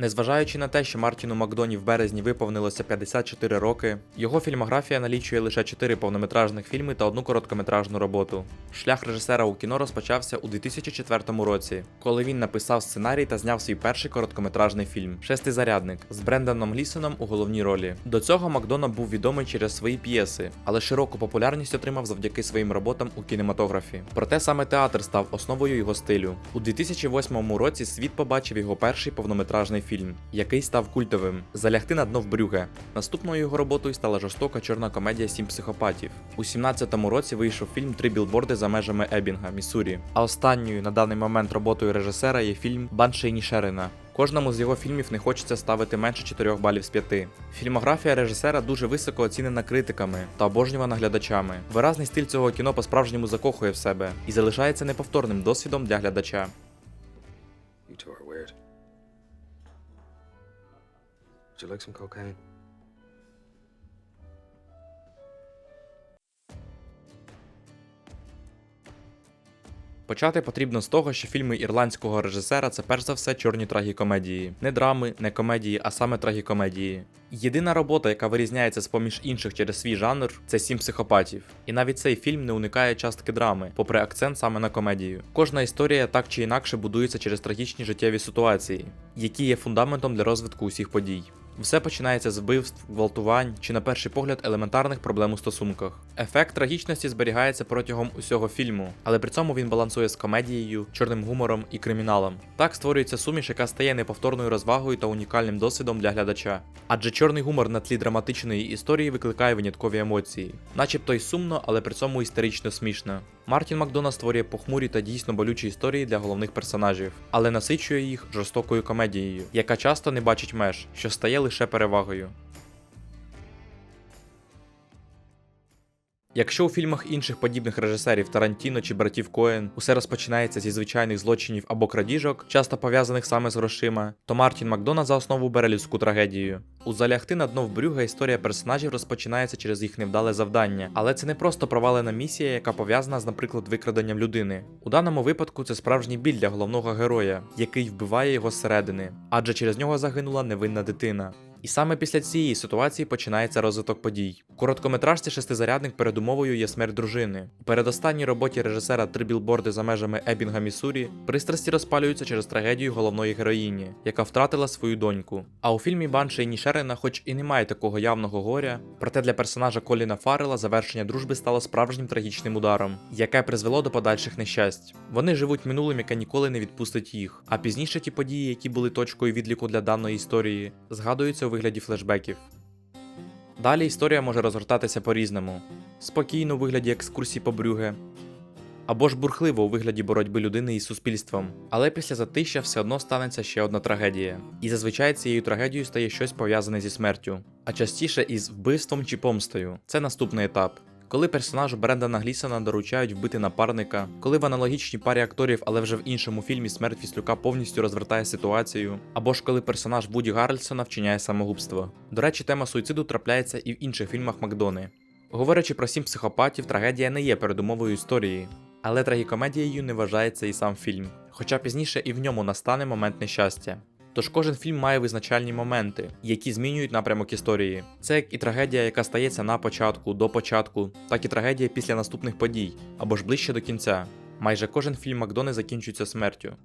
Незважаючи на те, що Мартіну Макдоні в березні виповнилося 54 роки, його фільмографія налічує лише 4 повнометражних фільми та одну короткометражну роботу. Шлях режисера у кіно розпочався у 2004 році, коли він написав сценарій та зняв свій перший короткометражний фільм Шестизарядник з Бренданом Глісоном у головній ролі. До цього Макдона був відомий через свої п'єси, але широку популярність отримав завдяки своїм роботам у кінематографі. Проте саме театр став основою його стилю. У 2008 році світ побачив його перший повнометражний фільм, який став культовим Залягти на дно в брюге. Наступною його роботою стала жорстока чорна комедія Сім психопатів. У 17-му році вийшов фільм Три білборди за межами Ебінга, Міссурі. А останньою на даний момент роботою режисера є фільм Банши Нішерина. Кожному з його фільмів не хочеться ставити менше 4 балів з 5. Фільмографія режисера дуже високо оцінена критиками та обожнювана глядачами. Виразний стиль цього кіно по-справжньому закохує в себе і залишається неповторним досвідом для глядача. You two are weird. Would you like some cocaine? Почати потрібно з того, що фільми ірландського режисера це перш за все чорні трагікомедії. Не драми, не комедії, а саме трагікомедії. Єдина робота, яка вирізняється з поміж інших через свій жанр, це сім психопатів. І навіть цей фільм не уникає частки драми, попри акцент саме на комедію. Кожна історія так чи інакше будується через трагічні життєві ситуації, які є фундаментом для розвитку усіх подій. Все починається з вбивств, гвалтувань чи, на перший погляд, елементарних проблем у стосунках. Ефект трагічності зберігається протягом усього фільму, але при цьому він балансує з комедією, чорним гумором і криміналом. Так створюється суміш, яка стає неповторною розвагою та унікальним досвідом для глядача. Адже чорний гумор на тлі драматичної історії викликає виняткові емоції, начебто й сумно, але при цьому істерично смішно. Мартін Макдона створює похмурі та дійсно болючі історії для головних персонажів, але насичує їх жорстокою комедією, яка часто не бачить меж, що стає лише перевагою. Якщо у фільмах інших подібних режисерів Тарантіно чи братів Коен усе розпочинається зі звичайних злочинів або крадіжок, часто пов'язаних саме з грошима, то Мартін Макдона за основу бере людську трагедію. У залягти на дно в брюга історія персонажів розпочинається через їх невдале завдання, але це не просто провалена місія, яка пов'язана з, наприклад, викраденням людини. У даному випадку це справжній біль для головного героя, який вбиває його зсередини, адже через нього загинула невинна дитина. І саме після цієї ситуації починається розвиток подій. У короткометражці шестизарядник передумовою є смерть дружини. У передостанній роботі режисера Три білборди за межами Ебінга, Міссурі пристрасті розпалюються через трагедію головної героїні, яка втратила свою доньку. А у фільмі Банши і Нішерина, хоч і немає такого явного горя, проте для персонажа Коліна Фаррела завершення дружби стало справжнім трагічним ударом, яке призвело до подальших нещасть. Вони живуть минулим, яке ніколи не відпустить їх. А пізніше ті події, які були точкою відліку для даної історії, згадуються у вигляді флешбеків. Далі історія може розгортатися по-різному: спокійно у вигляді екскурсій по брюге, або ж бурхливо у вигляді боротьби людини із суспільством. Але після затища все одно станеться ще одна трагедія. І зазвичай цією трагедією стає щось пов'язане зі смертю, а частіше із вбивством чи помстою. Це наступний етап. Коли персонажу Брендана Глісона доручають вбити напарника, коли в аналогічній парі акторів, але вже в іншому фільмі смерть Віслюка повністю розвертає ситуацію, або ж коли персонаж Вуді Гаррельсона вчиняє самогубство. До речі, тема суїциду трапляється і в інших фільмах Макдони. Говорячи про сім психопатів, трагедія не є передумовою історії, але трагікомедією не вважається і сам фільм, хоча пізніше і в ньому настане момент нещастя. Тож кожен фільм має визначальні моменти, які змінюють напрямок історії. Це як і трагедія, яка стається на початку, до початку, так і трагедія після наступних подій, або ж ближче до кінця. Майже кожен фільм Макдони закінчується смертю.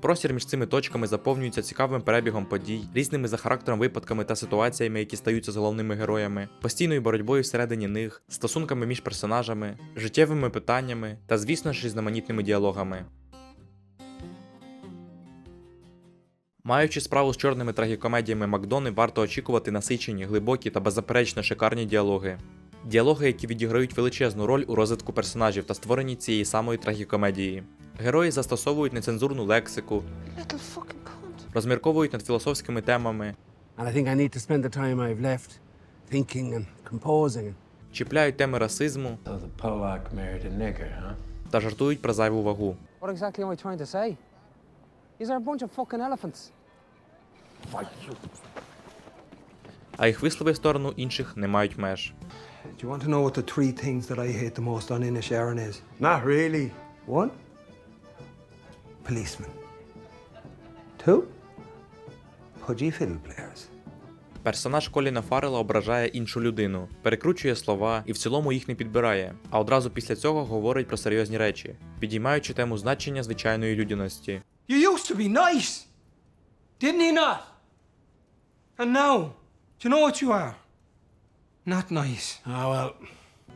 Простір між цими точками заповнюється цікавим перебігом подій, різними за характером випадками та ситуаціями, які стаються з головними героями, постійною боротьбою всередині них, стосунками між персонажами, життєвими питаннями та, звісно ж, різноманітними діалогами. Маючи справу з чорними трагікомедіями Макдони, варто очікувати насичені, глибокі та беззаперечно шикарні діалоги. Діалоги, які відіграють величезну роль у розвитку персонажів та створенні цієї самої трагікомедії. Герої застосовують нецензурну лексику, розмірковують над філософськими темами, And I think I need to spend the time I've left thinking and composing. чіпляють теми расизму та жартують про зайву вагу. What exactly am I trying to say? These are a bunch of fucking elephants. А їх вислови в сторону інших не мають меж. Do you want to know what the three things that I hate the most on Inisharan is? Not really. One, policemen. Two, pudgy fiddle players. Персонаж Коліна Фаррела ображає іншу людину, перекручує слова і в цілому їх не підбирає, а одразу після цього говорить про серйозні речі, підіймаючи тему значення звичайної людяності. You used to be nice, didn't he not? And now, do you know what you are? Not nice. Ah, well,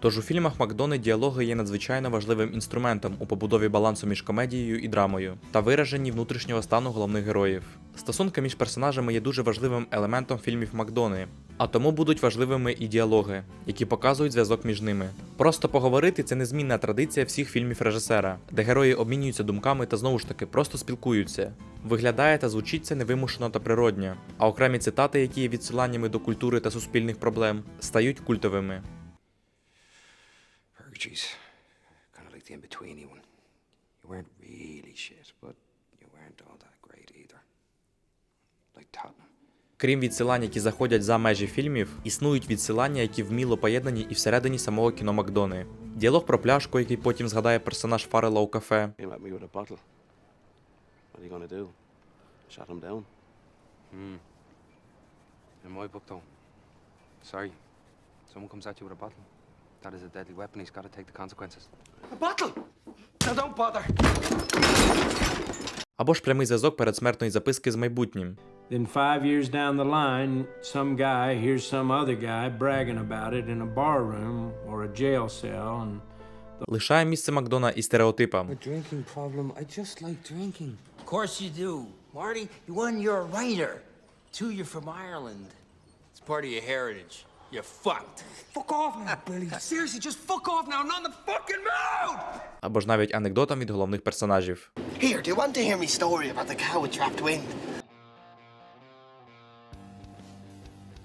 Тож у фільмах Макдони діалоги є надзвичайно важливим інструментом у побудові балансу між комедією і драмою та вираженні внутрішнього стану головних героїв. Стосунки між персонажами є дуже важливим елементом фільмів Макдони, а тому будуть важливими і діалоги, які показують зв'язок між ними. Просто поговорити це незмінна традиція всіх фільмів режисера, де герої обмінюються думками та знову ж таки просто спілкуються. Виглядає та звучить це невимушено та природньо, а окремі цитати, які є відсиланнями до культури та суспільних проблем, стають культовими. Kind of like the. You really shit, but you weren't all that great either. Like Tottenham. Крім відсилань, які заходять за межі фільмів, існують відсилання, які вміло поєднані і всередині самого кіно Макдони. Діалог про пляшку, який потім згадає персонаж Фаррела у кафе. Came at me with a bottle. What are you gonna do? Shut him down? In my book, though, sorry, someone comes at you with a bottle. That is a deadly weapon. He's got to take the consequences. A bottle! Now don't bother. Або ж прямий зв'язок передсмертної записки з майбутнім. Then five years down the line, some guy hears some other guy bragging about it in a bar room or a jail cell, and Лишає місце Макдона і стереотипам. A drinking problem. I just like drinking. Of course you do. Marty, one, you're a writer. Two, you're from Ireland. It's part of your heritage. You're fucked. Fuck off now, Billy. Seriously, just fuck off now. I'm not in the fucking mood! Або ж навіть анекдотам від головних персонажів. Here, do you want to hear me story about the cow with trapped wind?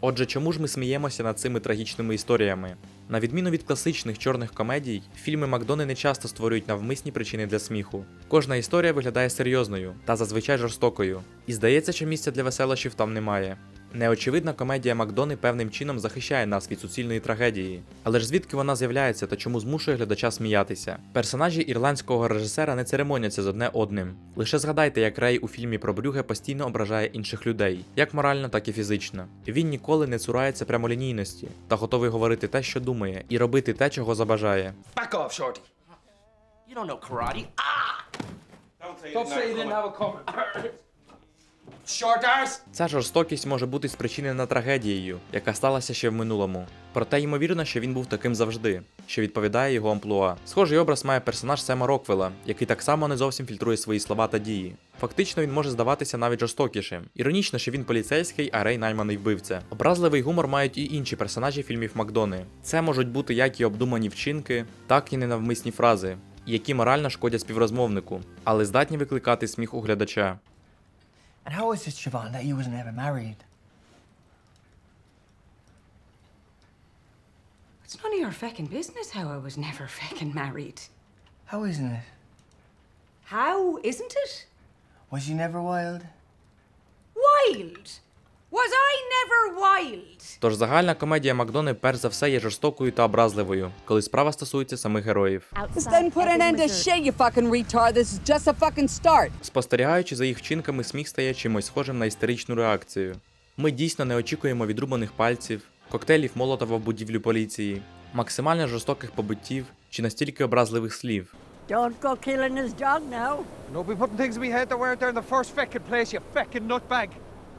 Отже, чому ж ми сміємося над цими трагічними історіями? На відміну від класичних чорних комедій, фільми Макдони не часто створюють навмисні причини для сміху. Кожна історія виглядає серйозною та зазвичай жорстокою, і здається, що місця для веселощів там немає. Неочевидна комедія Макдони певним чином захищає нас від суцільної трагедії. Але ж звідки вона з'являється та чому змушує глядача сміятися? Персонажі ірландського режисера не церемоняться з одне одним. Лише згадайте, як Рей у фільмі про Брюге постійно ображає інших людей, як морально, так і фізично. Він ніколи не цурається прямолінійності та готовий говорити те, що думає, і робити те, чого забажає. Back off, Shorty. You don't know karate. Ah! Don't say you didn't have a! Ця жорстокість може бути спричинена трагедією, яка сталася ще в минулому. Проте ймовірно, що він був таким завжди, що відповідає його амплуа. Схожий образ має персонаж Сема Роквелла, який так само не зовсім фільтрує свої слова та дії. Фактично він може здаватися навіть жорстокішим. Іронічно, що він поліцейський, а Рей найманий вбивця. Образливий гумор мають і інші персонажі фільмів Макдони. Це можуть бути як і обдумані вчинки, так і ненавмисні фрази, які морально шкодять співрозмовнику, але здатні викликати сміх у глядача. And how is it, Siobhan, that you was never married? It's none of your feckin' business how I was never feckin' married. How isn't it? How isn't it? Was you never wild? Wild! Was I never wild? Тож загальна комедія Макдони перш за все є жорстокою та образливою, коли справа стосується самих героїв. Then put an end to shit, you fucking retard. This is just a fucking start. Спостерігаючи за їх вчинками, сміх стає чимось схожим на істеричну реакцію. Ми дійсно не очікуємо відрубаних пальців, коктейлів Молотова в будівлю поліції, максимально жорстоких побиттів чи настільки образливих слів. Don't go killing his dog now. Don't be putting things in my head that weren't there in the first fucking place, you fucking nutbag.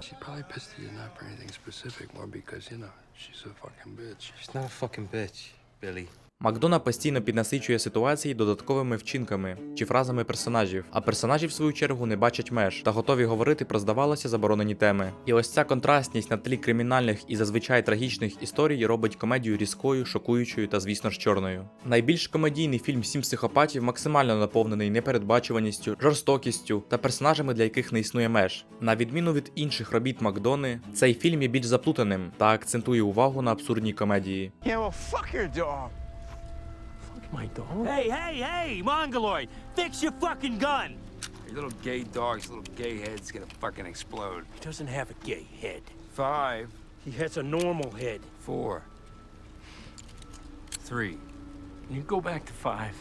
She probably pissed you not for anything specific, more because, you know, she's a fucking bitch. She's not a fucking bitch, Billy. Макдона постійно піднасичує ситуації додатковими вчинками чи фразами персонажів, а персонажі, в свою чергу, не бачать меж та готові говорити про здавалося заборонені теми. І ось ця контрастність на тлі кримінальних і зазвичай трагічних історій робить комедію різкою, шокуючою та, звісно ж, чорною. Найбільш комедійний фільм Сім психопатів максимально наповнений непередбачуваністю, жорстокістю та персонажами, для яких не існує меж. На відміну від інших робіт Макдони, цей фільм є більш заплутаним та акцентує увагу на абсурдній комедії. yeah, well, fuck your dog. Fuck my dog. Hey, hey, hey, Mongoloid! Fix your fucking gun! Your little gay dog's little gay head's gonna fucking explode. He doesn't have a gay head. Five, He has a normal head. four, three. You go back to five.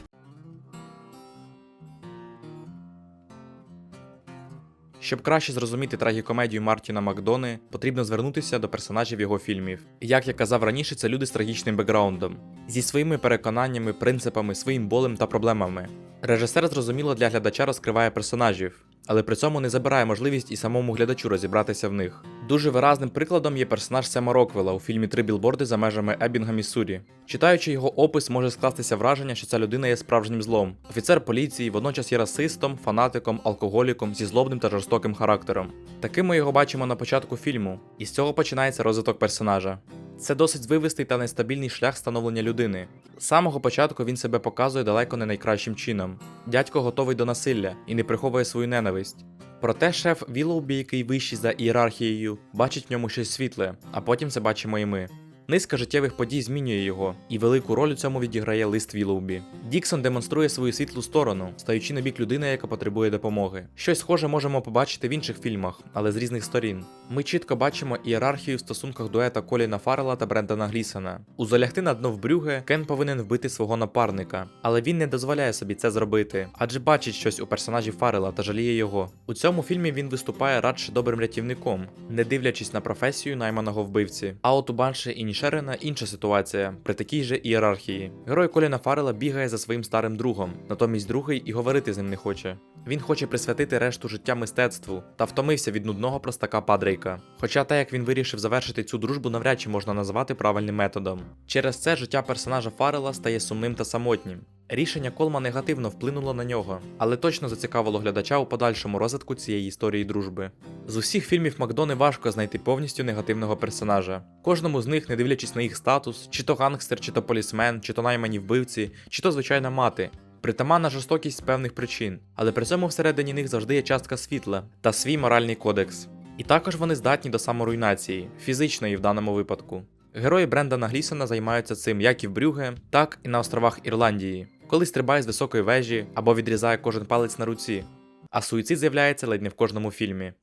Щоб краще зрозуміти трагікомедію Мартіна Макдони, потрібно звернутися до персонажів його фільмів. Як я казав раніше, це люди з трагічним бекграундом, зі своїми переконаннями, принципами, своїм болем та проблемами. Режисер зрозуміло для глядача розкриває персонажів, але при цьому не забирає можливість і самому глядачу розібратися в них. Дуже виразним прикладом є персонаж Сема Роквелла у фільмі Три білборди за межами Ебінга, Міссурі. Читаючи його опис, може скластися враження, що ця людина є справжнім злом. Офіцер поліції водночас є расистом, фанатиком, алкоголіком зі злобним та жорстоким характером. Таким ми його бачимо на початку фільму, і з цього починається розвиток персонажа. Це досить звивистий та нестабільний шлях становлення людини. З самого початку він себе показує далеко не найкращим чином. Дядько готовий до насилля і не приховує свою ненависть. Проте шеф Вілоубі, який вищий за ієрархією, бачить в ньому щось світле, а потім це бачимо і ми. Низка життєвих подій змінює його, і велику роль у цьому відіграє лист Вілоубі. Діксон демонструє свою світлу сторону, стаючи на бік людини, яка потребує допомоги. Щось схоже можемо побачити в інших фільмах, але з різних сторін. Ми чітко бачимо ієрархію в стосунках дуета Коліна Фаррела та Брендана Глісона. У залягти на дно в Брюге Кен повинен вбити свого напарника, але він не дозволяє собі це зробити, адже бачить щось у персонажі Фаррела та жаліє його. У цьому фільмі він виступає радше добрим рятівником, не дивлячись на професію найманого вбивці. А от у Банші і Нішерена інша ситуація при такій же ієрархії. Герой Коліна Фаррела бігає за своїм старим другом, натомість другий і говорити з ним не хоче. Він хоче присвятити решту життя мистецтву та втомився від нудного простака Падрейка. Хоча те, як він вирішив завершити цю дружбу, навряд чи можна назвати правильним методом. Через це життя персонажа Фаррела стає сумним та самотнім. Рішення Колма негативно вплинуло на нього, але точно зацікавило глядача у подальшому розвитку цієї історії дружби. З усіх фільмів Макдони важко знайти повністю негативного персонажа. Кожному з них, не дивлячись на їх статус, чи то гангстер, чи то полісмен, чи то наймані вбивці, чи то звичайна мати. Притаманна жорстокість з певних причин, але при цьому всередині них завжди є частка світла та свій моральний кодекс. І також вони здатні до саморуйнації, фізичної в даному випадку. Герої Брендана Глісона займаються цим як і в Брюге, так і на островах Ірландії, коли стрибає з високої вежі або відрізає кожен палець на руці. А суїцид з'являється ледь не в кожному фільмі.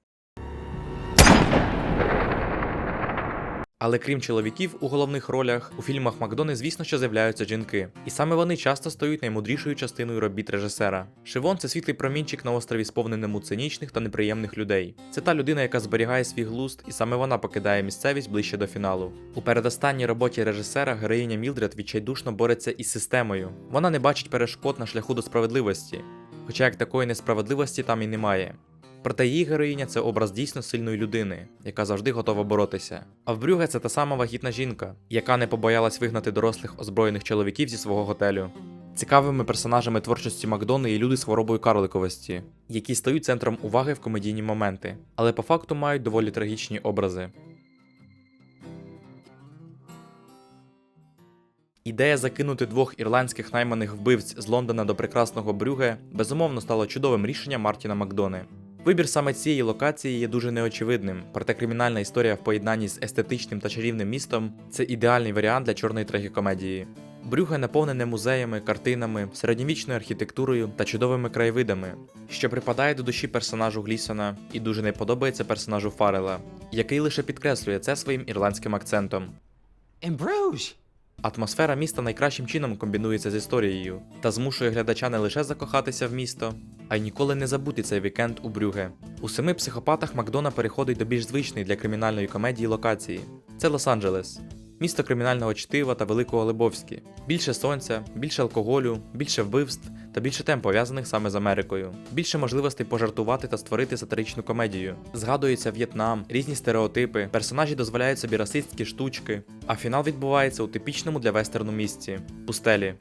Але крім чоловіків у головних ролях, у фільмах Макдони, звісно, що з'являються жінки, і саме вони часто стають наймудрішою частиною робіт режисера. Шивон це світлий промінчик на острові, сповненому цинічних та неприємних людей. Це та людина, яка зберігає свій глузд, і саме вона покидає місцевість ближче до фіналу. У передостанній роботі режисера героїня Мілдред відчайдушно бореться із системою. Вона не бачить перешкод на шляху до справедливості, хоча як такої несправедливості там і немає. Проте її героїня це образ дійсно сильної людини, яка завжди готова боротися. А в Брюге це та сама вагітна жінка, яка не побоялась вигнати дорослих озброєних чоловіків зі свого готелю. Цікавими персонажами творчості Макдони є люди з хворобою карликовості, які стають центром уваги в комедійні моменти, але по факту мають доволі трагічні образи. Ідея закинути двох ірландських найманих вбивць з Лондона до прекрасного Брюге безумовно стала чудовим рішенням Мартіна Макдони. Вибір саме цієї локації є дуже неочевидним, проте кримінальна історія в поєднанні з естетичним та чарівним містом це ідеальний варіант для чорної трагікомедії. Брюге наповнене музеями, картинами, середньовічною архітектурою та чудовими краєвидами, що припадає до душі персонажу Глісона і дуже не подобається персонажу Фаррела, який лише підкреслює це своїм ірландським акцентом. In Bruges. Атмосфера міста найкращим чином комбінується з історією та змушує глядача не лише закохатися в місто, а й ніколи не забути цей вікенд у Брюге. У семи психопатах Макдона переходить до більш звичної для кримінальної комедії локації. Це Лос-Анджелес, місто кримінального чтива та Великого Лебовські. Більше сонця, більше алкоголю, більше вбивств та більше тем пов'язаних саме з Америкою. Більше можливостей пожартувати та створити сатиричну комедію. Згадується В'єтнам, різні стереотипи, персонажі дозволяють собі расистські штучки, а фінал відбувається у типічному для вестерну місці пустелі.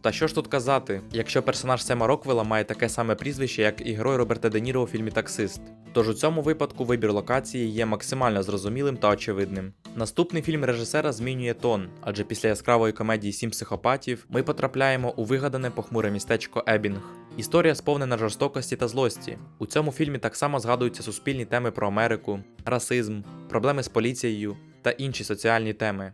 Та що ж тут казати, якщо персонаж Сема Роквелла має таке саме прізвище, як і герой Роберта Де Ніро у фільмі Таксист. Тож у цьому випадку вибір локації є максимально зрозумілим та очевидним. Наступний фільм режисера змінює тон, адже після яскравої комедії Сім психопатів ми потрапляємо у вигадане похмуре містечко Ебінг. Історія сповнена жорстокості та злості. У цьому фільмі так само згадуються суспільні теми про Америку, расизм, проблеми з поліцією та інші соціальні теми.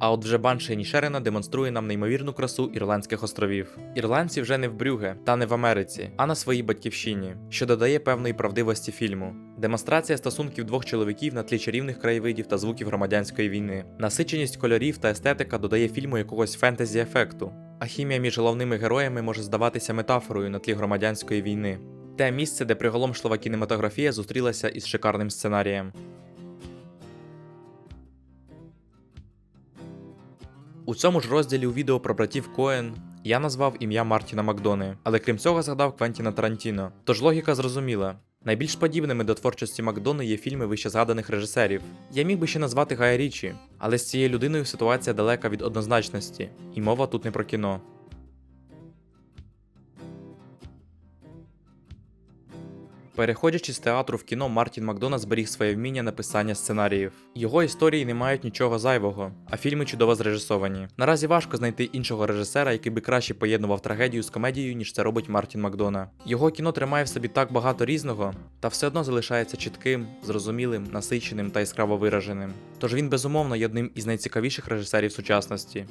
А от вже Банші Нішерена демонструє нам неймовірну красу Ірландських островів. Ірландці вже не в Брюге та не в Америці, а на своїй батьківщині, що додає певної правдивості фільму. Демонстрація стосунків двох чоловіків на тлі чарівних краєвидів та звуків громадянської війни. Насиченість кольорів та естетика додає фільму якогось фентезі ефекту. А хімія між головними героями може здаватися метафорою на тлі громадянської війни. те місце, де приголомшлива кінематографія зустрілася із шикарним сценарієм. У цьому ж розділі у відео про братів Коен я назвав ім'я Мартіна Макдони, але крім цього згадав Квентіна Тарантіно. Тож логіка зрозуміла. Найбільш подібними до творчості Макдони є фільми вище згаданих режисерів. Я міг би ще назвати Гая Річі, але з цією людиною ситуація далека від однозначності, і мова тут не про кіно. Переходячи з театру в кіно, Мартін Макдона зберіг своє вміння написання сценаріїв. Його історії не мають нічого зайвого, а фільми чудово зрежисовані. Наразі важко знайти іншого режисера, який би краще поєднував трагедію з комедією, ніж це робить Мартін Макдона. Його кіно тримає в собі так багато різного, та все одно залишається чітким, зрозумілим, насиченим та яскраво вираженим. Тож він безумовно є одним із найцікавіших режисерів сучасності.